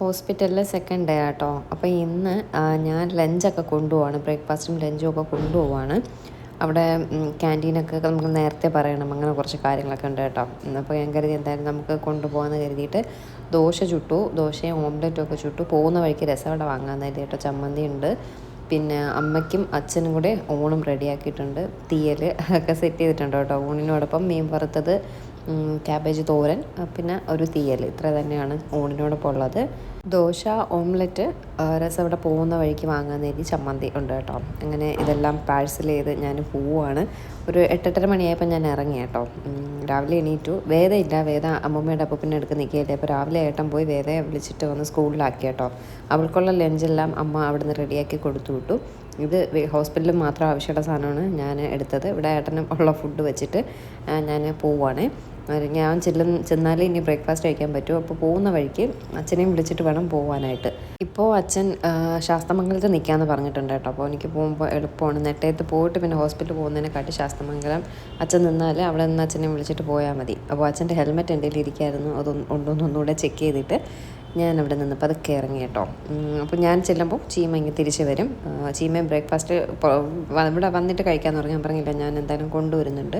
ഹോസ്പിറ്റലിലെ second day ആട്ടോ. അപ്പോൾ ഇന്ന് ഞാൻ ലഞ്ചൊക്കെ കൊണ്ടുപോവാണ്. ബ്രേക്ക്ഫാസ്റ്റും ലഞ്ചും ഒക്കെ കൊണ്ടുപോവാണ്. അവിടെ ക്യാന്റീനൊക്കെ നമുക്ക് നേരത്തെ പറയണം. അങ്ങനെ കുറച്ച് കാര്യങ്ങളൊക്കെ ഉണ്ട് കേട്ടോ. അപ്പോൾ ഞാൻ കരുതി എന്തായാലും നമുക്ക് കൊണ്ടുപോകാമെന്ന് കരുതിയിട്ട് ദോശ ചുട്ടു. ദോശയും ഓംലെറ്റും ഒക്കെ ചുട്ടു. പോകുന്ന വഴിക്ക് രസവട വാങ്ങാമെന്ന് കേട്ടോ. ചമ്മന്തി ഉണ്ട്. പിന്നെ അമ്മയ്ക്കും അച്ഛനും കൂടെ ഓണം റെഡിയാക്കിയിട്ടുണ്ട് തീയൽ ഒക്കെ സെറ്റ് ചെയ്തിട്ടുണ്ട് കേട്ടോ. ഊണിനോടൊപ്പം മീൻ വറുത്തത് ക്യാബേജ് തോരൻ പിന്നെ ഒരു തീയൽ. ഇത്ര തന്നെയാണ് ഊണിനോടൊപ്പം ഉള്ളത്. ദോശ ഓംലെറ്റ് രസം ഇവിടെ പോകുന്ന വഴിക്ക് വാങ്ങാൻ നേരി ചമ്മന്തി ഉണ്ട് കേട്ടോ. അങ്ങനെ ഇതെല്ലാം പാഴ്സൽ ചെയ്ത് ഞാൻ പോവുകയാണ് ഒരു എട്ടെട്ടര മണിയായപ്പോൾ ഞാൻ ഇറങ്ങി കേട്ടോ. രാവിലെ എണീറ്റു. വേദ ഇല്ല. വേദ അമ്മൂമ്മയുടെ അപ്പൂപ്പിന്റെ അടുക്ക് നിൽക്കുകയില്ലേ. അപ്പോൾ രാവിലെ ഏട്ടൻ പോയി വേദയെ വിളിച്ചിട്ട് വന്ന് സ്കൂളിലാക്കി കേട്ടോ. അവൾക്കുള്ള ലഞ്ചെല്ലാം അമ്മ അവിടുന്ന് റെഡിയാക്കി കൊടുത്തു വിട്ടു. ഇത് ഹോസ്പിറ്റലിൽ മാത്രം ആവശ്യമുള്ള സാധനമാണ് ഞാൻ എടുത്തത്. ഇവിടെ ഏട്ടനും ഉള്ള ഫുഡ് വെച്ചിട്ട് ഞാൻ പോവുകയാണ് ഞാൻ ചെല്ലും ചെന്നാലേ ഇനി ബ്രേക്ക്ഫാസ്റ്റ് കഴിക്കാൻ പറ്റൂ. അപ്പോൾ പോകുന്ന വഴിക്ക് അച്ഛനെയും വിളിച്ചിട്ട് വേണം പോകാനായിട്ട് ഇപ്പോൾ അച്ഛൻ ശാസ്തമംഗലത്ത് നിൽക്കാമെന്ന് പറഞ്ഞിട്ടുണ്ട് കേട്ടോ. അപ്പോൾ എനിക്ക് പോകുമ്പോൾ എളുപ്പമാണ്. നെട്ടയത്ത് പോയിട്ട് പിന്നെ ഹോസ്പിറ്റലിൽ പോകുന്നതിനെക്കാട്ടി ശാസ്തമംഗലം അച്ഛൻ നിന്നാൽ അവിടെ നിന്ന് അച്ഛനെ വിളിച്ചിട്ട് പോയാൽ മതി. അപ്പോൾ അച്ഛന്റെ ഹെൽമെറ്റ് എന്റെ ഇരിക്കായിരുന്നു. അതൊന്ന് ഉണ്ടോന്ന് ഒന്നുകൂടെ ചെക്ക് ചെയ്തിട്ട് ഞാൻ അവിടെ നിന്ന് പതുക്കെ ഇറങ്ങി കേട്ടോ. അപ്പോൾ ഞാൻ ചെല്ലുമ്പോൾ ചീമ ഇങ്ങനെ തിരിച്ച് വരും. ചീമയും ബ്രേക്ക്ഫാസ്റ്റ് ഇവിടെ വന്നിട്ട് കഴിക്കാമെന്ന് പറഞ്ഞു ഞാൻ പറഞ്ഞില്ല. ഞാൻ എന്തായാലും കൊണ്ടുവരുന്നുണ്ട്.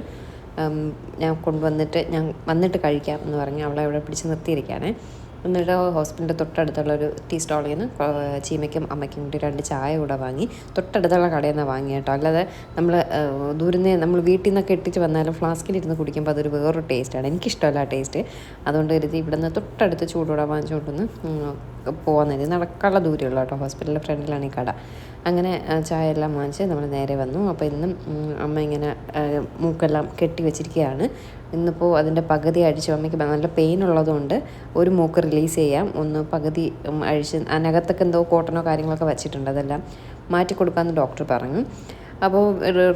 ഞാൻ കൊണ്ടുവന്നിട്ട് ഞാൻ വന്നിട്ട് കഴിക്കാം എന്ന് പറഞ്ഞ് അവളെ അവിടെ പിടിച്ച് നിർത്തിയിരിക്കുകയാണേ. എന്നിട്ട് ഹോസ്പിറ്റലിന്റെ തൊട്ടടുത്തുള്ള ഒരു ടീ സ്റ്റോളിൽ നിന്ന് ചീമയ്ക്കും അമ്മയ്ക്കും കൂടി രണ്ട് ചായ കൂടെ വാങ്ങി തൊട്ടടുത്തുള്ള കടയിൽ നിന്ന് വാങ്ങി കേട്ടോ. അല്ലാതെ നമ്മൾ ദൂരന്ന് നമ്മൾ വീട്ടിൽ നിന്നൊക്കെ ഇട്ടിട്ട് വന്നാലും ഫ്ലാസ്കിലിരുന്ന് കുടിക്കുമ്പോൾ അതൊരു വേറൊരു ടേസ്റ്റാണ്. എനിക്കിഷ്ടമല്ല ആ ടേസ്റ്റ്. അതുകൊണ്ട് കരുതി ഇവിടെ നിന്ന് തൊട്ടടുത്ത് ചൂടോടെ വാങ്ങിച്ചുകൊണ്ടൊന്ന് പോകാൻ നേരം നടക്കാനുള്ള ദൂരമുള്ളൂ കേട്ടോ. ഹോസ്പിറ്റലിന്റെ ഫ്രണ്ടിലാണ് ഈ കട. അങ്ങനെ ചായ എല്ലാം വാങ്ങിച്ച് നമ്മൾ നേരെ വന്നു. അപ്പോൾ ഇന്നും അമ്മ ഇങ്ങനെ മൂക്കെല്ലാം കെട്ടി വെച്ചിരിക്കുകയാണ്. ഇന്നിപ്പോൾ അതിന്റെ പകുതി അഴിച്ചു അമ്മയ്ക്ക് നല്ല പെയിൻ ഉള്ളതുകൊണ്ട് ഒരു മൂക്ക് റിലീസ് ചെയ്യാം. ഒന്ന് പകുതി അഴിച്ച് അതിനകത്തൊക്കെ എന്തോ കോട്ടണോ കാര്യങ്ങളൊക്കെ വെച്ചിട്ടുണ്ട് അതെല്ലാം മാറ്റി കൊടുക്കാമെന്ന് ഡോക്ടർ പറഞ്ഞു. അപ്പോൾ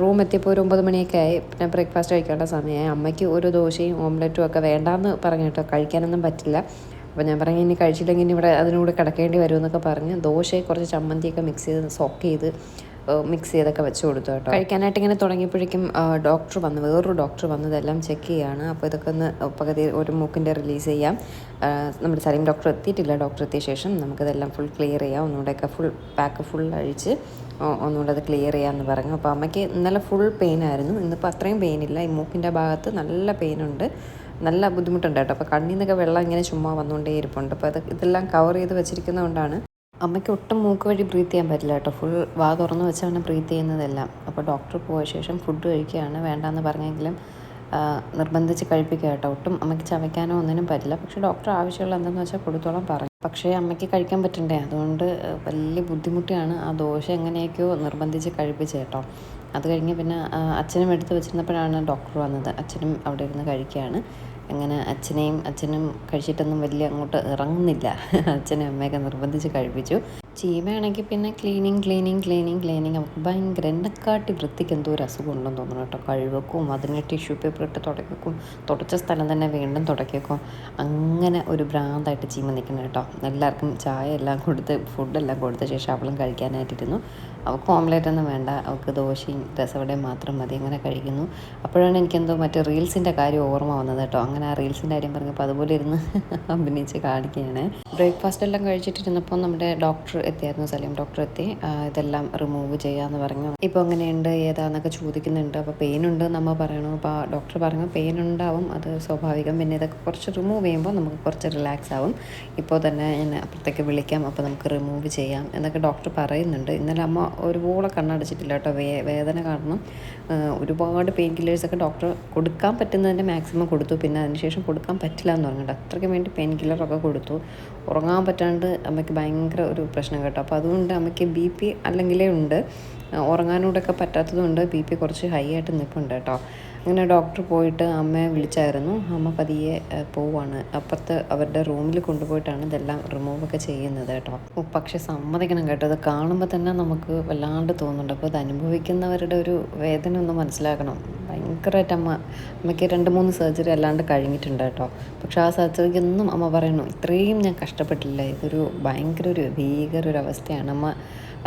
റൂം എത്തിയപ്പോൾ ഒരു ഒമ്പത് മണിയൊക്കെ ആയി. പിന്നെ ബ്രേക്ക്ഫാസ്റ്റ് കഴിക്കേണ്ട സമയമായി. അമ്മയ്ക്ക് ഒരു ദോശയും ഓംലെറ്റും ഒക്കെ വേണ്ടാന്ന് പറഞ്ഞു കേട്ടോ. കഴിക്കാനൊന്നും പറ്റില്ല. അപ്പോൾ ഞാൻ പറഞ്ഞു ഇനി കഴിച്ചില്ലെങ്കിൽ ഇവിടെ അതിനൂടെ കിടക്കേണ്ടി വരുമെന്നൊക്കെ പറഞ്ഞ്. ദോശയെ കുറച്ച് ചമ്മന്തിയൊക്കെ മിക്സ് ചെയ്ത് സോക്ക് ചെയ്ത് മിക്സ് ചെയ്തൊക്കെ വെച്ച് കൊടുത്തു കേട്ടോ. കഴിക്കാനായിട്ട് ഇങ്ങനെ തുടങ്ങിയപ്പോഴേക്കും ഡോക്ടർ വന്ന് വേറൊരു ഡോക്ടർ വന്നതെല്ലാം ചെക്ക് ചെയ്യാണ്. അപ്പോൾ ഇതൊക്കെ ഒന്ന് പകുതി ഒരു മൂക്കിന്റെ റിലീസ് ചെയ്യാം. നമ്മുടെ സലീം ഡോക്ടർ എത്തിയിട്ടില്ല. ഡോക്ടർ എത്തിയ ശേഷം നമുക്കിതെല്ലാം ഫുൾ ക്ലിയർ ചെയ്യാം. ഒന്നുകൂടെയൊക്കെ ഫുൾ പാക്ക് ഫുൾ അഴിച്ച് ഒന്നുകൂടെ അത് ക്ലിയർ ചെയ്യാമെന്ന് പറഞ്ഞു. അപ്പോൾ അമ്മയ്ക്ക് ഇന്നലെ ഫുൾ പെയിൻ ആയിരുന്നു. ഇന്നിപ്പോൾ അത്രയും ഇല്ല. ഈ മൂക്കിന്റെ ഭാഗത്ത് നല്ല പെയിനുണ്ട് നല്ല ബുദ്ധിമുട്ടുണ്ട് കേട്ടോ. അപ്പോൾ കണ്ണിൽ നിന്നൊക്കെ വെള്ളം ഇങ്ങനെ ചുമ്മാ വന്നുകൊണ്ടേ ഇരിപ്പുണ്ട് അപ്പോൾ അത് ഇതെല്ലാം കവർ ചെയ്ത് വെച്ചിരിക്കുന്നതുകൊണ്ടാണ് അമ്മയ്ക്ക് ഒട്ടും മൂക്ക് വഴി ബ്രീത്ത് ചെയ്യാൻ പറ്റില്ല കേട്ടോ. ഫുൾ വാ തുറന്ന് വെച്ചാണ് ബ്രീത്ത് ചെയ്യുന്നതെല്ലാം. അപ്പോൾ ഡോക്ടർ പോയ ശേഷം ഫുഡ് കഴിക്കുകയാണ്. വേണ്ടാന്ന് പറഞ്ഞെങ്കിലും നിർബന്ധിച്ച് കഴിപ്പിക്കുക കേട്ടോ. ഒട്ടും അമ്മയ്ക്ക് ചവയ്ക്കാനോ ഒന്നിനും പറ്റില്ല. പക്ഷേ ഡോക്ടർ ആവശ്യമുള്ള എന്താണെന്ന് വെച്ചാൽ കൊടുത്തോളം പറഞ്ഞു പക്ഷേ അമ്മയ്ക്ക് കഴിക്കാൻ പറ്റണ്ടേ? അതുകൊണ്ട് വലിയ ബുദ്ധിമുട്ടിയാണ് ആ ദോശ എങ്ങനെയൊക്കെയോ നിർബന്ധിച്ച് കഴിപ്പിച്ച് കേട്ടോ. അത് കഴിഞ്ഞ് പിന്നെ അച്ഛനും എടുത്ത് വെച്ചിരുന്നപ്പോഴാണ് ഡോക്ടർ വന്നത്. അച്ഛനും അവിടെ ഇരുന്ന് കഴിക്കുകയാണ്. അങ്ങനെ അച്ഛനെയും അച്ഛനും കഴിച്ചിട്ടൊന്നും വലിയ അങ്ങോട്ട് ഇറങ്ങുന്നില്ല. അച്ഛനും അമ്മയൊക്കെ നിർബന്ധിച്ച് കഴിപ്പിച്ചു. ചീമയാണെങ്കിൽ പിന്നെ ക്ലീനിങ് ക്ലീനിങ് ക്ലീനിങ് ക്ലീനിങ് നമുക്ക് ഭയങ്കര എന്നെക്കാട്ടി വൃത്തിക്ക് എന്തോ ഒരു അസുഖം ഉണ്ടെന്ന് തോന്നുന്നു കേട്ടോ. കഴിവക്കും അതിന് ടിഷ്യൂ പേപ്പർ ഇട്ട് തുടക്കും തുടച്ച സ്ഥലം തന്നെ വീണ്ടും തുടയ്ക്കും. അങ്ങനെ ഒരു ഭ്രാന്തായിട്ട് ചീമ നിൽക്കണം കേട്ടോ. എല്ലാവർക്കും ചായ എല്ലാം കൊടുത്ത് ഫുഡെല്ലാം കൊടുത്ത ശേഷം അവളും കഴിക്കാനായിട്ടിരുന്നു. അവൾക്ക് ഓംലേറ്റ് ഒന്നും വേണ്ട അവൾക്ക് ദോശയും രസവടയും മാത്രം മതി. അങ്ങനെ കഴിക്കുന്നു. അപ്പോഴാണ് എനിക്കെന്തോ മറ്റേ റീൽസിന്റെ കാര്യം ഓർമ്മ വന്നത് കേട്ടോ. അങ്ങനെ ആ റീൽസിന്റെ കാര്യം പറഞ്ഞപ്പോൾ അതുപോലെ ഇരുന്ന് അഭിനയിച്ച് കാണിക്കുകയാണ്. ബ്രേക്ക്ഫാസ്റ്റ് എല്ലാം കഴിച്ചിട്ടിരുന്നപ്പോൾ നമ്മുടെ ഡോക്ടർ എത്തിയായിരുന്നു സലീം ഡോക്ടർ എത്തി. ഇതെല്ലാം റിമൂവ് ചെയ്യാന്ന് പറഞ്ഞു. ഇപ്പോൾ എങ്ങനെയുണ്ട്? ഏതാന്നൊക്കെ ചോദിക്കുന്നുണ്ട്. അപ്പോൾ പെയിൻ ഉണ്ട് നമ്മൾ പറയണു. അപ്പോൾ ഡോക്ടർ പറഞ്ഞു പെയിൻ ഉണ്ടാവും. അത് സ്വാഭാവികം. പിന്നെ ഇതൊക്കെ കുറച്ച് റിമൂവ് ചെയ്യുമ്പോൾ നമുക്ക് കുറച്ച് റിലാക്സ് ആവും. ഇപ്പോൾ തന്നെ ഞാൻ അപ്പുറത്തേക്ക് വിളിക്കാം. അപ്പോൾ നമുക്ക് റിമൂവ് ചെയ്യാം. എന്നൊക്കെ ഡോക്ടർ പറയുന്നുണ്ട്. ഇന്നലെ അമ്മ ഒരുപോലെ കണ്ണടച്ചിട്ടില്ല കേട്ടോ. വേ വേദന കാരണം. ഒരുപാട് പെയിൻ കില്ലേഴ്സൊക്കെ ഡോക്ടർ കൊടുക്കാൻ പറ്റുന്നതിന്റെ മാക്സിമം കൊടുത്തു. പിന്നെ അതിനുശേഷം കൊടുക്കാൻ പറ്റില്ല എന്ന് പറഞ്ഞിട്ട് അത്രയ്ക്ക് വേണ്ടി പെയിൻ കില്ലറൊക്കെ കൊടുത്തു. ഉറങ്ങാൻ പറ്റാണ്ട് അമ്മയ്ക്ക് ഭയങ്കര ഒരു പ്രശ്നം കേട്ടോ. അപ്പോൾ അതുകൊണ്ട് അമ്മയ്ക്ക് ബി പി അല്ലെങ്കിലേ ഉണ്ട്. ഉറങ്ങാനോടൊക്കെ പറ്റാത്തതുകൊണ്ട് ബി പി കുറച്ച് ഹൈ ആയിട്ട് നിൽപ്പുണ്ട് കേട്ടോ. അങ്ങനെ ഡോക്ടർ പോയിട്ട് അമ്മയെ വിളിച്ചായിരുന്നു. അമ്മ പതിയെ പോവാണ്. അപ്പുറത്ത് അവരുടെ റൂമിൽ കൊണ്ടുപോയിട്ടാണ് ഇതെല്ലാം റിമൂവ് ഒക്കെ ചെയ്യുന്നത് കേട്ടോ. പക്ഷെ സമ്മതിക്കണം കേട്ടോ. ഇത് കാണുമ്പോൾ തന്നെ നമുക്ക് വല്ലാണ്ട് തോന്നുന്നുണ്ട്. അപ്പോൾ ഇത് അനുഭവിക്കുന്നവരുടെ ഒരു വേദന ഒന്ന് മനസ്സിലാക്കണം. ഭയങ്കരമായിട്ട് അമ്മ അമ്മയ്ക്ക് രണ്ട് മൂന്ന് സർജറി അല്ലാണ്ട് കഴിഞ്ഞിട്ടുണ്ട് കേട്ടോ. പക്ഷെ ആ സർജറിക്കൊന്നും അമ്മ പറയണു ഇത്രയും ഞാൻ കഷ്ടപ്പെട്ടില്ല. ഇതൊരു ഭയങ്കര ഒരു ഭീകര ഒരു അവസ്ഥയാണ്. അമ്മ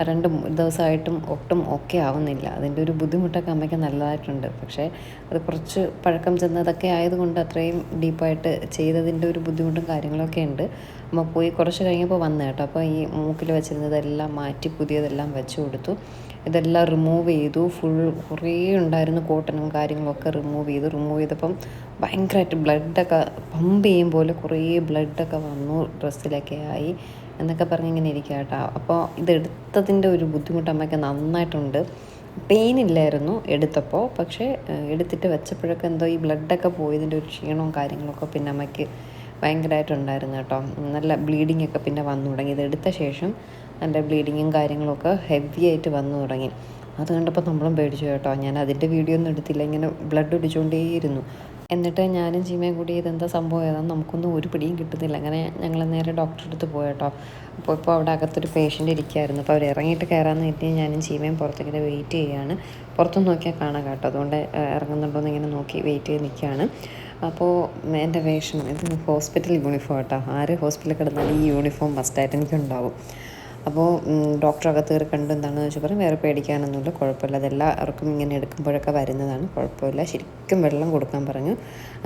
രണ്ട് ദിവസമായിട്ടും ഒട്ടും ഓക്കെ ആവുന്നില്ല. അതിന്റെ ഒരു ബുദ്ധിമുട്ടൊക്കെ അമ്മയ്ക്ക് നല്ലതായിട്ടുണ്ട്. പക്ഷേ അത് കുറച്ച് പഴക്കം ചെന്നതൊക്കെ ആയതുകൊണ്ട് അത്രയും ഡീപ്പായിട്ട് ചെയ്തതിന്റെ ഒരു ബുദ്ധിമുട്ടും കാര്യങ്ങളൊക്കെ ഉണ്ട്. അമ്മ പോയി കുറച്ച് കഴിഞ്ഞപ്പോൾ വന്നു കേട്ടോ. അപ്പോൾ ഈ മൂക്കിൽ വെച്ചിരുന്നതെല്ലാം മാറ്റി പുതിയതെല്ലാം വെച്ച് കൊടുത്തു. ഇതെല്ലാം റിമൂവ് ചെയ്തു. ഫുൾ കുറേ ഉണ്ടായിരുന്നു കോട്ടനും കാര്യങ്ങളൊക്കെ റിമൂവ് ചെയ്തു. റിമൂവ് ചെയ്തപ്പം ഭയങ്കരമായിട്ട് ബ്ലഡൊക്കെ പമ്പ് ചെയ്യും പോലെ കുറേ ബ്ലഡൊക്കെ വന്നു. ഡ്രസ്സിലൊക്കെ ആയി. എന്നൊക്കെ പറഞ്ഞ് ഇങ്ങനെ ഇരിക്കുക കേട്ടോ. അപ്പോൾ ഇതെടുത്തതിന്റെ ഒരു ബുദ്ധിമുട്ട് അമ്മയ്ക്ക് നന്നായിട്ടുണ്ട്. പെയിൻ ഇല്ലായിരുന്നു എടുത്തപ്പോൾ. പക്ഷേ എടുത്തിട്ട് വെച്ചപ്പോഴൊക്കെ എന്തോ ഈ ബ്ലഡൊക്കെ പോയതിന്റെ ഒരു ക്ഷീണവും കാര്യങ്ങളൊക്കെ പിന്നെ അമ്മയ്ക്ക് ഭയങ്കരമായിട്ടുണ്ടായിരുന്നു കേട്ടോ. നല്ല ബ്ലീഡിംഗ് ഒക്കെ പിന്നെ വന്നു തുടങ്ങി. ഇത് എടുത്ത ശേഷം നല്ല ബ്ലീഡിങ്ങും കാര്യങ്ങളൊക്കെ ഹെവി ആയിട്ട് വന്നു തുടങ്ങി. അത് കണ്ടപ്പോൾ നമ്മളും പേടിച്ചു കേട്ടോ. ഞാൻ അതിന്റെ വീഡിയോ ഒന്നും എടുത്തില്ല. ഇങ്ങനെ ബ്ലഡ് ഒടിച്ചുകൊണ്ടേയിരുന്നു എന്നിട്ട് ഞാനും ചീമയും കൂടി ഇതെന്താ സംഭവം ഏതാണെന്ന് നമുക്കൊന്നും ഒരു പിടിയും കിട്ടുന്നില്ല. അങ്ങനെ ഞങ്ങൾ നേരെ ഡോക്ടറെ അടുത്ത് പോയട്ടോ കേട്ടോ. അപ്പോൾ ഇപ്പോൾ അവിടെ അകത്തൊരു പേഷ്യന്റ് ഇരിക്കുകയായിരുന്നു അപ്പോൾ അവർ ഇറങ്ങിയിട്ട് കയറാമെന്ന് കരുതി ഞാനും ചീമയും പുറത്തേക്ക് വെയിറ്റ് ചെയ്യുകയാണ് പുറത്തുനിന്ന് നോക്കിയാൽ കാണാം കേട്ടോ. അതുകൊണ്ട് ഇറങ്ങുന്നുണ്ടോ എന്ന് ഇങ്ങനെ നോക്കി വെയിറ്റ് ചെയ്ത് നിൽക്കുകയാണ് അപ്പോൾ എന്റെ വേഷം ഇത് ഹോസ്പിറ്റൽ യൂണിഫോം കേട്ടോ. ആര് ഹോസ്പിറ്റലിൽ കിടന്നാലും ഈ യൂണിഫോം മസ്റ്റായിട്ട് എനിക്കുണ്ടാവും. അപ്പോൾ ഡോക്ടർ അകത്ത് കണ്ട് എന്താണെന്ന് വെച്ചാൽ പറയും വേറെ പേടിക്കാനൊന്നുമില്ല കുഴപ്പമില്ല. അതെല്ലാവർക്കും ഇങ്ങനെ എടുക്കുമ്പോഴൊക്കെ വരുന്നതാണ് കുഴപ്പമില്ല. ശരിക്കും വെള്ളം കൊടുക്കാൻ പറഞ്ഞു.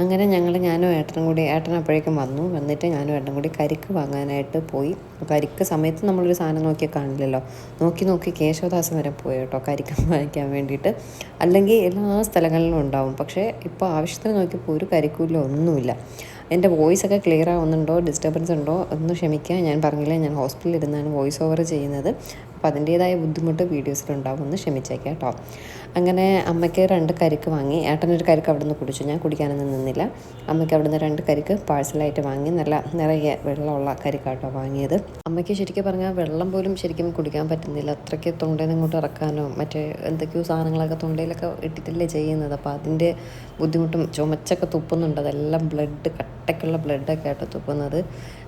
അങ്ങനെ ഞങ്ങൾ ഞാനും ഏട്ടനും കൂടി ഏട്ടൻ അപ്പോഴേക്കും വന്നു. വന്നിട്ട് ഞാനും ഏട്ടനും കൂടി കരിക്ക് വാങ്ങാനായിട്ട് പോയി. കരിക്ക് സമയത്ത് നമ്മളൊരു സാധനം നോക്കിയാൽ കാണില്ലല്ലോ. നോക്കി നോക്കി കേശവദാസം വരെ പോയി കേട്ടോ കരിക്കം വാങ്ങിക്കാൻ വേണ്ടിയിട്ട്. അല്ലെങ്കിൽ എല്ലാ സ്ഥലങ്ങളിലും ഉണ്ടാവും. പക്ഷേ ഇപ്പോൾ ആവശ്യത്തിന് നോക്കിയപ്പോൾ ഒരു കരിക്കൂല്ല ഒന്നുമില്ല. എന്റെ വോയിസ് ഒക്കെ ക്ലിയർ ആവുന്നുണ്ടോ? ഡിസ്റ്റർബൻസ് ഉണ്ടോ? ഒന്ന് ക്ഷമിക്കുക ഞാൻ പറഞ്ഞില്ല ഞാൻ ഹോസ്പിറ്റലിൽ ഇരുന്നാണ് വോയിസ് ഓവർ ചെയ്യുന്നത്. അപ്പോൾ അതിന്റേതായ ബുദ്ധിമുട്ട് വീഡിയോസിലുണ്ടാവും ഒന്ന് ക്ഷമിച്ചേക്കാം കേട്ടോ. അങ്ങനെ അമ്മയ്ക്ക് രണ്ട് കരിക്ക് വാങ്ങി. ഏട്ടനൊരു കരിക്ക് അവിടെ നിന്ന് കുടിച്ചു. ഞാൻ കുടിക്കാനൊന്നും നിന്നില്ല. അമ്മയ്ക്ക് അവിടെ നിന്ന് രണ്ട് കരിക്ക് പാഴ്സലായിട്ട് വാങ്ങി. നല്ല നിറയെ വെള്ളമുള്ള കരിക്കാട്ടോ വാങ്ങിയത്. അമ്മയ്ക്ക് ശരിക്കും പറഞ്ഞാൽ വെള്ളം പോലും ശരിക്കും കുടിക്കാൻ പറ്റുന്നില്ല. അത്രയ്ക്ക് തൊണ്ടയിൽ ഇങ്ങോട്ട് ഇറക്കാനോ മറ്റേ എന്തൊക്കെയോ സാധനങ്ങളൊക്കെ തൊണ്ടയിലൊക്കെ ഇട്ടിട്ടല്ലേ ചെയ്യുന്നത്. അപ്പോൾ അതിന്റെ ബുദ്ധിമുട്ടും ചുമച്ചൊക്കെ തുപ്പുന്നുണ്ട്. അതെല്ലാം ബ്ലഡ് കട്ടയ്ക്കുള്ള ബ്ലഡൊക്കെ ആയിട്ട് തുപ്പുന്നത്.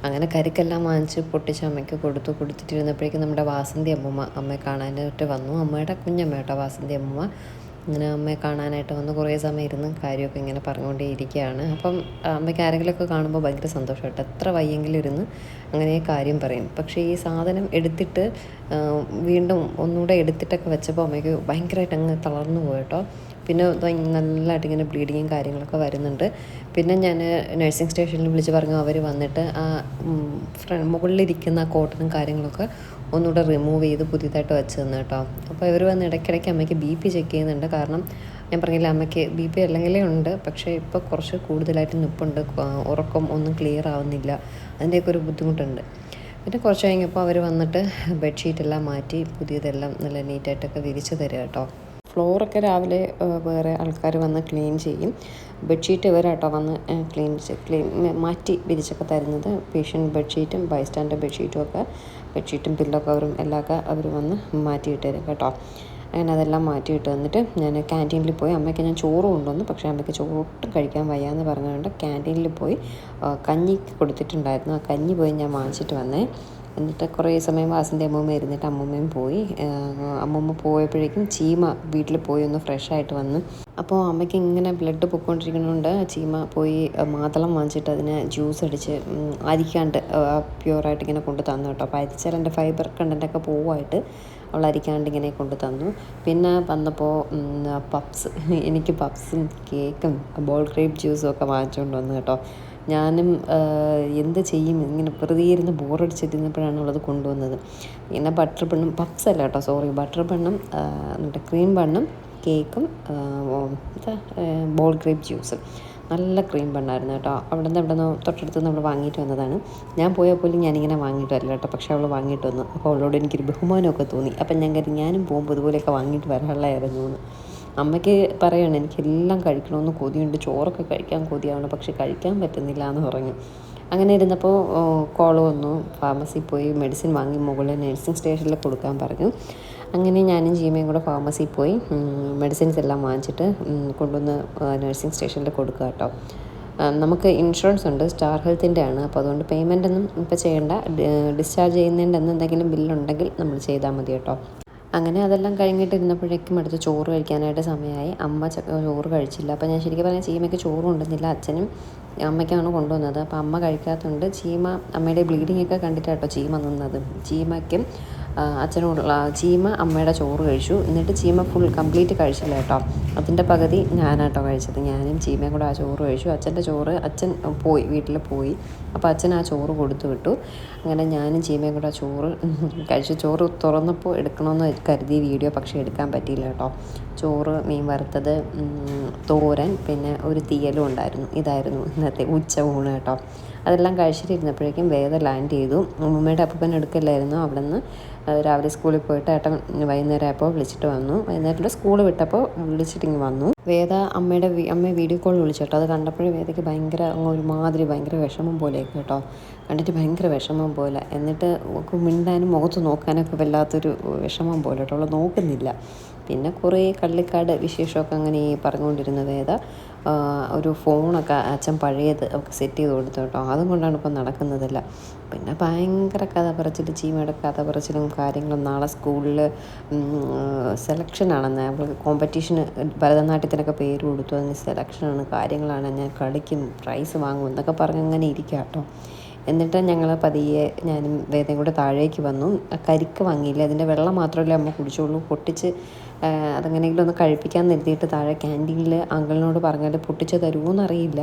അങ്ങനെ കരിക്കെല്ലാം വാങ്ങിച്ച് പൊട്ടിച്ച് അമ്മയ്ക്ക് കൊടുത്തു. കൊടുത്തിട്ടിരുന്നപ്പോഴേക്കും നമ്മുടെ വാസന്തി അമ്മൂമ്മ അമ്മയെ കാണാനായിട്ട് വന്നു. അമ്മയുടെ കുഞ്ഞമ്മ കേട്ടോ വാസന്തി അമ്മൂമ്മ. ഇങ്ങനെ അമ്മയെ കാണാനായിട്ട് വന്ന്. കുറേ സമയം ഇരുന്ന് കാര്യമൊക്കെ ഇങ്ങനെ പറഞ്ഞുകൊണ്ടേ ഇരിക്കുകയാണ് അപ്പം അമ്മയ്ക്ക് ആരെങ്കിലുമൊക്കെ കാണുമ്പോൾ ഭയങ്കര സന്തോഷമായിട്ട് എത്ര വയ്യെങ്കിലും ഇരുന്ന് അങ്ങനെ കാര്യം പറയും. പക്ഷേ ഈ സാധനം എടുത്തിട്ട് വീണ്ടും ഒന്നുകൂടെ എടുത്തിട്ടൊക്കെ വെച്ചപ്പോൾ അമ്മയ്ക്ക് ഭയങ്കരമായിട്ട് അങ്ങ് തളർന്നു പോയിട്ടോ പിന്നെ നല്ലതായിട്ട് ഇങ്ങനെ ബ്ലീഡിങ്ങും കാര്യങ്ങളൊക്കെ വരുന്നുണ്ട്. പിന്നെ ഞാൻ നഴ്സിംഗ് സ്റ്റേഷനിൽ വിളിച്ച് പറഞ്ഞു അവർ വന്നിട്ട് ആ മുകളിലിരിക്കുന്ന ആ കോട്ടനും കാര്യങ്ങളൊക്കെ ഒന്നുകൂടെ റിമൂവ് ചെയ്ത് പുതിയതായിട്ട് വെച്ച് തന്നു കേട്ടോ. അപ്പോൾ ഇവർ വന്ന് ഇടയ്ക്കിടയ്ക്ക് അമ്മയ്ക്ക് ബി പി ചെക്ക് ചെയ്യുന്നുണ്ട്. കാരണം ഞാൻ പറഞ്ഞില്ല അമ്മയ്ക്ക് ബി പി അല്ലെങ്കിലേ ഉണ്ട്. പക്ഷേ ഇപ്പോൾ കുറച്ച് കൂടുതലായിട്ട് നിപ്പുണ്ട്. ഉറക്കം ഒന്നും ക്ലിയർ ആവുന്നില്ല. അതിന്റെയൊക്കെ ഒരു ബുദ്ധിമുട്ടുണ്ട്. പിന്നെ കുറച്ച് കഴിഞ്ഞപ്പോൾ അവർ വന്നിട്ട് ബെഡ്ഷീറ്റെല്ലാം മാറ്റി പുതിയതെല്ലാം നല്ല നീറ്റായിട്ടൊക്കെ വിരിച്ച് തരിക കേട്ടോ. ഫ്ലോറൊക്കെ രാവിലെ വേറെ ആൾക്കാർ വന്ന് ക്ലീൻ ചെയ്യും. ബെഡ്ഷീറ്റ് ഇവരാട്ടോ വന്ന് ക്ലീൻ ക്ലീൻ മാറ്റി വിരിച്ചൊക്കെ തരുന്നത്. പേഷ്യന്റ് ബെഡ്ഷീറ്റും ബൈസ്റ്റാൻഡർ ബെഡ്ഷീറ്റും ഒക്കെ ബെഡ്ഷീറ്റും പില്ലോ കവറും എല്ലാമൊക്കെ അവർ വന്ന് മാറ്റിയിട്ട് തരും കേട്ടോ. അങ്ങനെ അതെല്ലാം മാറ്റിയിട്ട് വന്നിട്ട് ഞാൻ ക്യാന്റീനിൽ പോയി. അമ്മയ്ക്ക് ഞാൻ ചോറ് കൊണ്ടുവന്നു. പക്ഷേ അമ്മയ്ക്ക് ചോറ് ഒട്ടും കഴിക്കാൻ വയ്യാന്ന് പറഞ്ഞുകൊണ്ട് ക്യാന്റീനിൽ പോയി കഞ്ഞി കൊടുത്തിട്ടുണ്ടായിരുന്നു. ആ കഞ്ഞി പോയി ഞാൻ വാങ്ങിച്ചിട്ട് വന്നേ. എന്നിട്ട് കുറേ സമയം വാസന്റെ അമ്മൂമ്മ ഇരുന്നിട്ട് അമ്മൂമ്മയും പോയി. അമ്മൂമ്മ പോയപ്പോഴേക്കും ചീമ വീട്ടിൽ പോയി ഒന്ന് ഫ്രഷ് ആയിട്ട് വന്ന്. അപ്പോൾ അമ്മയ്ക്ക് ഇങ്ങനെ ബ്ലഡ് പൊയ്ക്കൊണ്ടിരിക്കുന്നതുകൊണ്ട് ചീമ പോയി മാതളം വാങ്ങിച്ചിട്ട് അതിനെ ജ്യൂസ് അടിച്ച് അരിക്കാണ്ട് പ്യുവറായിട്ട് ഇങ്ങനെ കൊണ്ട് തന്നു കേട്ടോ. അപ്പോൾ അരിച്ചാൽ എന്റെ ഫൈബർ കണ്ടന്റൊക്കെ പോവായിട്ട് അവൾ അരിക്കാണ്ട് ഇങ്ങനെ കൊണ്ട് തന്നു. പിന്നെ വന്നപ്പോൾ പപ്സ് എനിക്ക് പപ്സും കേക്കും ബോൾ ക്രീപ്പ് ജ്യൂസും ഒക്കെ വാങ്ങിച്ചുകൊണ്ട് വന്നു കേട്ടോ. ഞാനും എന്ത് ചെയ്യും? ഇങ്ങനെ വെറുതെ ഇരുന്ന് ബോറടിച്ചിരുന്നപ്പോഴാണ് ഉള്ളത് കൊണ്ടുവന്നത്. പിന്നെ ബട്ടർ ബണ്ണും പഫ്സ് അല്ല കേട്ടോ സോറി ബട്ടർ ബണ്ണും എന്നിട്ട് ക്രീം ബണ്ണും കേക്കും ബോൾ ഗ്രേപ്പ് ജ്യൂസും നല്ല ക്രീം ബണ്ണായിരുന്നു കേട്ടോ. അവിടെ നിന്ന് നിന്ന് തൊട്ടടുത്ത് നമ്മൾ വാങ്ങിയിട്ട് വന്നതാണ്. ഞാൻ പോയാൽ പോലും ഞാനിങ്ങനെ വാങ്ങിയിട്ട് വരില്ല കേട്ടോ. പക്ഷേ അവൾ വാങ്ങിയിട്ട് വന്നു. അപ്പോൾ അവളോട് എനിക്കൊരു ബഹുമാനമൊക്കെ തോന്നി. അപ്പം ഞാൻ കരുതി ഞാനും പോകുമ്പോൾ ഇതുപോലെയൊക്കെ വാങ്ങിയിട്ട് വരാനുള്ളതായിരുന്നു എന്ന്. അമ്മയ്ക്ക് പറയണം എനിക്കെല്ലാം കഴിക്കണമെന്ന് കൊതിയുണ്ട്. ചോറൊക്കെ കഴിക്കാൻ കൊതിയാണ് പക്ഷെ കഴിക്കാൻ പറ്റുന്നില്ല എന്ന് പറഞ്ഞു. അങ്ങനെ ഇരുന്നപ്പോൾ കോൾ വന്നു. ഫാർമസി പോയി മെഡിസിൻ വാങ്ങി മുകളിൽ നഴ്സിംഗ് സ്റ്റേഷനിൽ കൊടുക്കാൻ പറഞ്ഞു. അങ്ങനെ ഞാനും ജീമയും കൂടെ ഫാർമസിയിൽ പോയി മെഡിസിൻസ് എല്ലാം വാങ്ങിച്ചിട്ട് കൊണ്ടുവന്ന് നഴ്സിംഗ് സ്റ്റേഷനിൽ കൊടുക്കുക കേട്ടോ. നമുക്ക് ഇൻഷുറൻസ് ഉണ്ട് സ്റ്റാർ ഹെൽത്തിന്റെ ആണ്. അപ്പോൾ അതുകൊണ്ട് പേയ്മെന്റ് ഒന്നും ഇപ്പോൾ ചെയ്യേണ്ട ഡിസ്ചാർജ് ചെയ്യുന്നതിന്റെ എന്തെങ്കിലും ബില്ലുണ്ടെങ്കിൽ നമ്മൾ ചെയ്താൽ മതി കേട്ടോ. അങ്ങനെ അതെല്ലാം കഴിഞ്ഞിട്ട് ഇരുന്നപ്പോഴേക്കും അടുത്ത് ചോറ് കഴിക്കാനായിട്ട് സമയമായി. അമ്മ ചോറ് കഴിച്ചില്ല. അപ്പോൾ ഞാൻ ശരിക്കും പറഞ്ഞാൽ ചീമയ്ക്ക് ചോറ് കൊണ്ടുവന്നില്ല. അച്ഛനും അമ്മയ്ക്കാണ് കൊണ്ടുവന്നത്. അപ്പോൾ അമ്മ കഴിക്കാത്തതുകൊണ്ട് ചീമ അമ്മയുടെ ബ്ലീഡിംഗ് ഒക്കെ കണ്ടിട്ടാട്ടോ ചീമ നിന്നത്. ചീമയ്ക്കും അച്ഛനോടുള്ള ചീമ അമ്മയുടെ ചോറ് കഴിച്ചു. എന്നിട്ട് ചീമ ഫുൾ കംപ്ലീറ്റ് കഴിച്ചില്ല കേട്ടോ. അതിന്റെ പകുതി ഞാനാട്ടോ കഴിച്ചത്. ഞാനും ചീമയും കൂടെ ആ ചോറ് കഴിച്ചു. അച്ഛന്റെ ചോറ് അച്ഛൻ പോയി വീട്ടിൽ പോയി. അപ്പോൾ അച്ഛൻ ആ ചോറ് കൊടുത്തു വിട്ടു. അങ്ങനെ ഞാനും ചീമയും കൂടെ ചോറ് കഴിച്ചു. ചോറ് തുറന്നപ്പോൾ എടുക്കണമെന്ന് കരുതി വീഡിയോ പക്ഷേ എടുക്കാൻ പറ്റിയില്ല കേട്ടോ. ചോറ് മീൻ വറുത്തത് തോരൻ പിന്നെ ഒരു തീയലും ഉണ്ടായിരുന്നു. ഇതായിരുന്നു ഇന്നത്തെ ഉച്ച ഊണ് കേട്ടോ. അതെല്ലാം കഴിച്ചിട്ടിരുന്നപ്പോഴേക്കും വേദ ലാൻഡ് ചെയ്തു. ഉമ്മയുടെ അപ്പൂപ്പൻ എടുക്കലായിരുന്നു അവിടെ നിന്ന് രാവിലെ സ്കൂളിൽ പോയിട്ട് ഏട്ടൻ വൈകുന്നേരം ആയപ്പോൾ വിളിച്ചിട്ട് വന്നു. വൈകുന്നേരത്തിൽ സ്കൂൾ വിട്ടപ്പോൾ വിളിച്ചിട്ട് വിളിച്ചിട്ടിങ്ങ് വന്നു. വേദ അമ്മയുടെ അമ്മയെ വീഡിയോ കോൾ വിളിച്ചു കേട്ടോ. അത് കണ്ടപ്പോഴേ വേദയ്ക്ക് ഭയങ്കര ഒരുമാതിരി ഭയങ്കര വിഷമം പോലെയൊക്കെ കേട്ടോ. കണ്ടിട്ട് ഭയങ്കര വിഷമം പോലെ. എന്നിട്ട് മിണ്ടാനും മുഖത്ത് നോക്കാനൊക്കെ വല്ലാത്തൊരു വിഷമം പോലെ കേട്ടോ. അവൾ നോക്കുന്നില്ല. പിന്നെ കുറേ കള്ളിക്കാട് വിശേഷമൊക്കെ അങ്ങനെ പറഞ്ഞുകൊണ്ടിരുന്ന വേദ ഒരു ഫോണൊക്കെ അച്ഛൻ പഴയത് ഒക്കെ സെറ്റ് ചെയ്ത് കൊടുത്തു കേട്ടോ. അതും കൊണ്ടാണ് ഇപ്പം നടക്കുന്നതല്ല. പിന്നെ ഭയങ്കര കഥ പറച്ചിൽ ചീമയുടെ കഥ പറച്ചിലും കാര്യങ്ങളും നാളെ സ്കൂളിൽ സെലക്ഷനാണെന്ന് അവൾക്ക് കോമ്പറ്റീഷന് ഭരതനാട്യത്തിനൊക്കെ പേര് കൊടുത്തു. അതിന് സെലക്ഷനാണ് കാര്യങ്ങളാണ്. ഞാൻ കളിക്കും പ്രൈസ് വാങ്ങും എന്നൊക്കെ പറഞ്ഞ് അങ്ങനെ ഇരിക്കുക കേട്ടോ. എന്നിട്ട് ഞങ്ങൾ പതിയെ ഞാനും വേദയും കൂടെ താഴേക്ക് വന്നു. കരിക്ക് വാങ്ങിയില്ല. അതിന്റെ വെള്ളം മാത്രമല്ലേ അമ്മ കുടിച്ചോളൂ. പൊട്ടിച്ച് അതെങ്ങനെയെങ്കിലും ഒന്ന് കഴിപ്പിക്കാൻ നിർത്തിയിട്ട് താഴെ ക്യാന്റീനിൽ അങ്കിളിനോട് പറഞ്ഞാൽ പൊട്ടിച്ച് തരുമോ എന്നറിയില്ല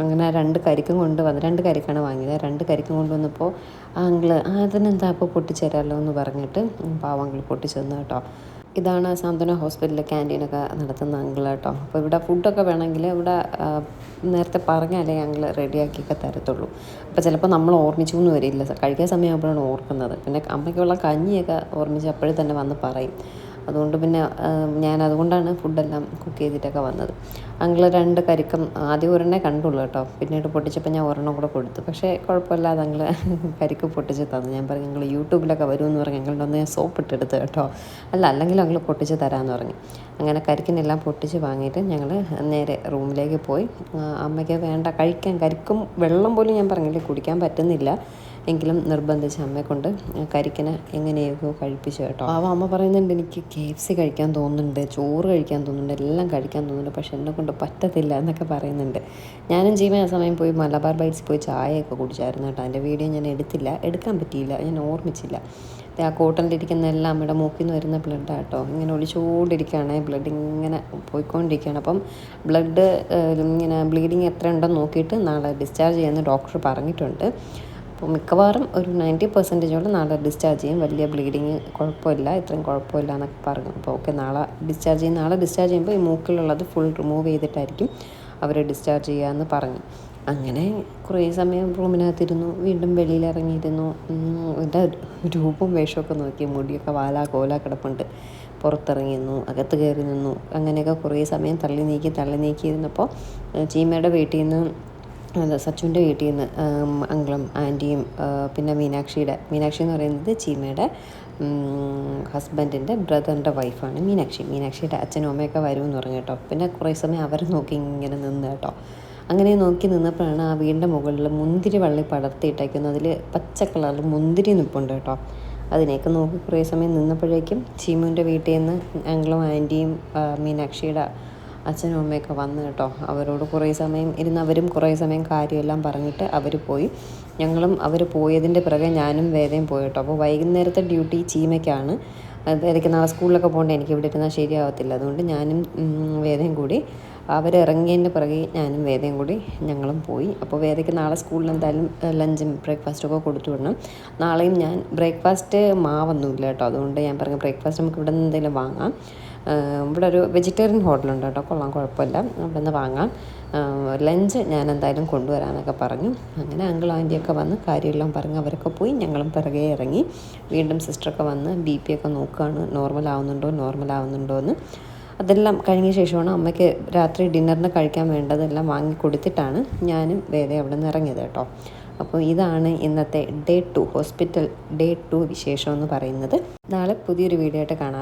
അങ്ങനെ രണ്ട് കരിക്കും കൊണ്ട് വന്ന് രണ്ട് കരിക്കാണ് വാങ്ങിയത്. രണ്ട് കരിക്കും കൊണ്ടുവന്നപ്പോൾ ആ അങ്കിൾ അതിനെന്താ അപ്പോൾ പൊട്ടിച്ചേരാമല്ലോ എന്ന് പറഞ്ഞിട്ട് പാവം അങ്കിൾ പൊട്ടിച്ചു തന്നു കേട്ടോ. ഇതാണ് സാന്ത്വന ഹോസ്പിറ്റലിൽ ക്യാന്റീനൊക്കെ നടത്തുന്ന അങ്കിൾ കേട്ടോ. അപ്പോൾ ഇവിടെ ഫുഡൊക്കെ വേണമെങ്കിൽ ഇവിടെ നേരത്തെ പറഞ്ഞാലേ ഞങ്ങൾ റെഡിയാക്കിയൊക്കെ തരത്തുള്ളൂ. അപ്പോൾ ചിലപ്പോൾ നമ്മൾ ഓർമ്മിച്ചു എന്ന് വരില്ല. കഴിക്കാൻ സമയമാകുമ്പോഴാണ് ഓർക്കുന്നത്. പിന്നെ അമ്മയ്ക്കുള്ള കഞ്ഞിയൊക്കെ ഓർമ്മിച്ച് അപ്പോഴേ തന്നെ വന്ന് പറയും. അതുകൊണ്ട് പിന്നെ ഞാൻ അതുകൊണ്ടാണ് ഫുഡെല്ലാം കുക്ക് ചെയ്തിട്ടൊക്കെ വന്നത്. അങ്കിൾ രണ്ട് കരിക്കും ആദ്യം ഒരെണ്ണേ കണ്ടുള്ളൂ കേട്ടോ. പിന്നീട് പൊട്ടിച്ചപ്പോൾ ഞാൻ ഒരെണ്ണം കൂടെ കൊടുത്തു. പക്ഷേ കുഴപ്പമില്ലാതെ അങ്ങൾ കരിക്ക് പൊട്ടിച്ച് തന്നു. ഞാൻ പറഞ്ഞു ഞങ്ങൾ യൂട്യൂബിലൊക്കെ വരുമെന്ന് പറഞ്ഞ്. ഞങ്ങളുടെ ഒന്ന് ഞാൻ സോപ്പ് ഇട്ടെടുത്ത് കേട്ടോ. അല്ല അല്ലെങ്കിൽ അങ്ങൾ പൊട്ടിച്ച് തരാമെന്ന് പറഞ്ഞു. അങ്ങനെ കരിക്കിനെല്ലാം പൊട്ടിച്ച് വാങ്ങിയിട്ട് ഞങ്ങൾ നേരെ റൂമിലേക്ക് പോയി. അമ്മയ്ക്ക് വേണ്ട കഴിക്കാൻ കരിക്കും വെള്ളം പോലും ഞാൻ പറഞ്ഞില്ലേ കുടിക്കാൻ പറ്റുന്നില്ല. എങ്കിലും നിർബന്ധിച്ച് അമ്മയെ കൊണ്ട് കരിക്കിനെ എങ്ങനെയൊക്കെയോ കഴിപ്പിച്ചു കേട്ടോ. അപ്പോൾ അമ്മ പറയുന്നുണ്ട് എനിക്ക് കെ എഫ് സി കഴിക്കാൻ തോന്നുന്നുണ്ട് ചോറ് കഴിക്കാൻ തോന്നുന്നുണ്ട് എല്ലാം കഴിക്കാൻ തോന്നുന്നുണ്ട് പക്ഷെ എന്നെ കൊണ്ട് പറ്റത്തില്ല എന്നൊക്കെ പറയുന്നുണ്ട്. ഞാനും ജീവൻ ആ സമയം പോയി മലബാർ ബൈറ്റ്സ് പോയി ചായയൊക്കെ കുടിച്ചായിരുന്നു കേട്ടോ. അതിന്റെ വീഡിയോ ഞാൻ എടുത്തില്ല എടുക്കാൻ പറ്റിയില്ല ഞാൻ ഓർമ്മിച്ചില്ല. ആ കോട്ടണിലിരിക്കുന്ന എല്ലാം അമ്മയുടെ മൂക്കിൽ നിന്ന് വരുന്ന ബ്ലഡാണ് കേട്ടോ ഇങ്ങനെ ഒളിച്ചുകൊണ്ടിരിക്കുകയാണ് ബ്ലഡ് ഇങ്ങനെ പോയിക്കൊണ്ടിരിക്കുകയാണ്. അപ്പം ബ്ലഡ് ഇങ്ങനെ ബ്ലീഡിങ് എത്ര ഉണ്ടെന്ന് നോക്കിയിട്ട് നാളെ ഡിസ്ചാർജ് ചെയ്യുന്ന ഡോക്ടർ പറഞ്ഞിട്ടുണ്ട്. അപ്പോൾ മിക്കവാറും ഒരു നയന്റി പെർസെന്റേജോളം നാളെ ഡിസ്ചാർജ് ചെയ്യും. വലിയ ബ്ലീഡിങ് കുഴപ്പമില്ല ഇത്രയും കുഴപ്പമില്ല എന്നൊക്കെ പറഞ്ഞു അപ്പോൾ ഓക്കെ നാളെ ഡിസ്ചാർജ് ചെയ്യും. നാളെ ഡിസ്ചാർജ് ചെയ്യുമ്പോൾ ഈ മൂക്കിലുള്ളത് ഫുൾ റിമൂവ് ചെയ്തിട്ടായിരിക്കും അവർ ഡിസ്ചാർജ് ചെയ്യാമെന്ന് പറഞ്ഞു. അങ്ങനെ കുറേ സമയം റൂമിനകത്തിരുന്നു വീണ്ടും ഉം, എന്റെ രൂപവും വേഷമൊക്കെ നോക്കി മുടിയൊക്കെ വാലാ കോല കിടപ്പുണ്ട്. പുറത്തിറങ്ങി നിന്നു അകത്ത് കയറി നിന്നു. അങ്ങനെയൊക്കെ കുറേ സമയം തള്ളി നീക്കി തള്ളി നീക്കിയിരുന്നപ്പോൾ ചീമയുടെ വീട്ടിൽ നിന്ന് സച്ചുവിന്റെ വീട്ടിൽ നിന്ന് അങ്കിളും ആന്റിയും പിന്നെ മീനാക്ഷിയുടെ മീനാക്ഷി എന്ന് പറയുന്നത് ചീമയുടെ ഹസ്ബൻഡിന്റെ ബ്രദറിന്റെ വൈഫാണ് മീനാക്ഷി. മീനാക്ഷിയുടെ അച്ഛനും അമ്മയൊക്കെ വരുമെന്ന് പറഞ്ഞു കേട്ടോ. പിന്നെ കുറേ സമയം അവരെ നോക്കി ഇങ്ങനെ നിന്ന് കേട്ടോ. അങ്ങനെ നോക്കി നിന്നപ്പോഴാണ് ആ വീടിന്റെ മുകളിൽ മുന്തിരി വള്ളി പടർത്തിയിട്ടേക്കുന്നത് അതിൽ പച്ച കളറിൽ മുന്തിരി നിൽപ്പുണ്ട് കേട്ടോ. അതിനെയൊക്കെ നോക്കി കുറേ സമയം നിന്നപ്പോഴേക്കും ചീമുവിന്റെ വീട്ടിൽ നിന്ന് അങ്കിളും ആന്റിയും മീനാക്ഷിയുടെ അച്ഛനും അമ്മയൊക്കെ വന്നു കേട്ടോ. അവരോട് കുറേ സമയം ഇരുന്ന് അവരും കുറേ സമയം കാര്യമെല്ലാം പറഞ്ഞിട്ട് അവർ പോയി. ഞങ്ങളും അവർ പോയതിന്റെ പിറകെ ഞാനും വേദയും പോയി കേട്ടോ. അപ്പോൾ വൈകുന്നേരത്തെ ഡ്യൂട്ടി ചീമയ്ക്കാണ്. വേദയ്ക്ക് നാളെ സ്കൂളിലൊക്കെ പോകേണ്ട. എനിക്ക് ഇവിടെ ഇരുന്നാൽ ശരിയാവത്തില്ല. അതുകൊണ്ട് ഞാനും വേദയും കൂടി അവരിറങ്ങിയതിന്റെ പിറകെ ഞാനും വേദയും കൂടി ഞങ്ങളും പോയി. അപ്പോൾ വേദയ്ക്ക് നാളെ സ്കൂളിൽ എന്തായാലും ലഞ്ചും ബ്രേക്ക്ഫാസ്റ്റും ഒക്കെ കൊടുത്തു വിടണം. നാളെയും ഞാൻ ബ്രേക്ക്ഫാസ്റ്റ് മാവൊന്നുമില്ല കേട്ടോ. അതുകൊണ്ട് ഞാൻ പറഞ്ഞു ബ്രേക്ക്ഫാസ്റ്റ് നമുക്ക് ഇവിടെ നിന്ന് എന്തെങ്കിലും വാങ്ങാം. ഇവിടെ ഒരു വെജിറ്റേറിയൻ ഹോട്ടലുണ്ട് കേട്ടോ. കൊള്ളാം കുഴപ്പമില്ല. അവിടെ നിന്ന് വാങ്ങാം ലഞ്ച് ഞാൻ എന്തായാലും കൊണ്ടുവരാമെന്നൊക്കെ പറഞ്ഞു. അങ്ങനെ അങ്കിൾ ആന്റിയൊക്കെ വന്ന് കാര്യമെല്ലാം പറഞ്ഞ് അവരൊക്കെ പോയി. ഞങ്ങളും പിറകെ ഇറങ്ങി. വീണ്ടും സിസ്റ്ററൊക്കെ വന്ന് ബി പി ഒക്കെ നോക്കുകയാണ് നോർമൽ ആവുന്നുണ്ടോ? നോർമൽ ആവുന്നുണ്ടോ എന്ന് അതെല്ലാം കഴിഞ്ഞ ശേഷമാണ് അമ്മയ്ക്ക് രാത്രി ഡിന്നറിന് കഴിക്കാൻ വേണ്ടതെല്ലാം വാങ്ങി കൊടുത്തിട്ടാണ് ഞാനും വേദ അവിടെ നിന്ന് ഇറങ്ങിയത് കേട്ടോ. അപ്പോൾ ഇതാണ് ഇന്നത്തെ day two hospital day two വിശേഷം എന്ന് പറയുന്നത്. നാളെ പുതിയൊരു വീഡിയോ ആയിട്ട് കാണാം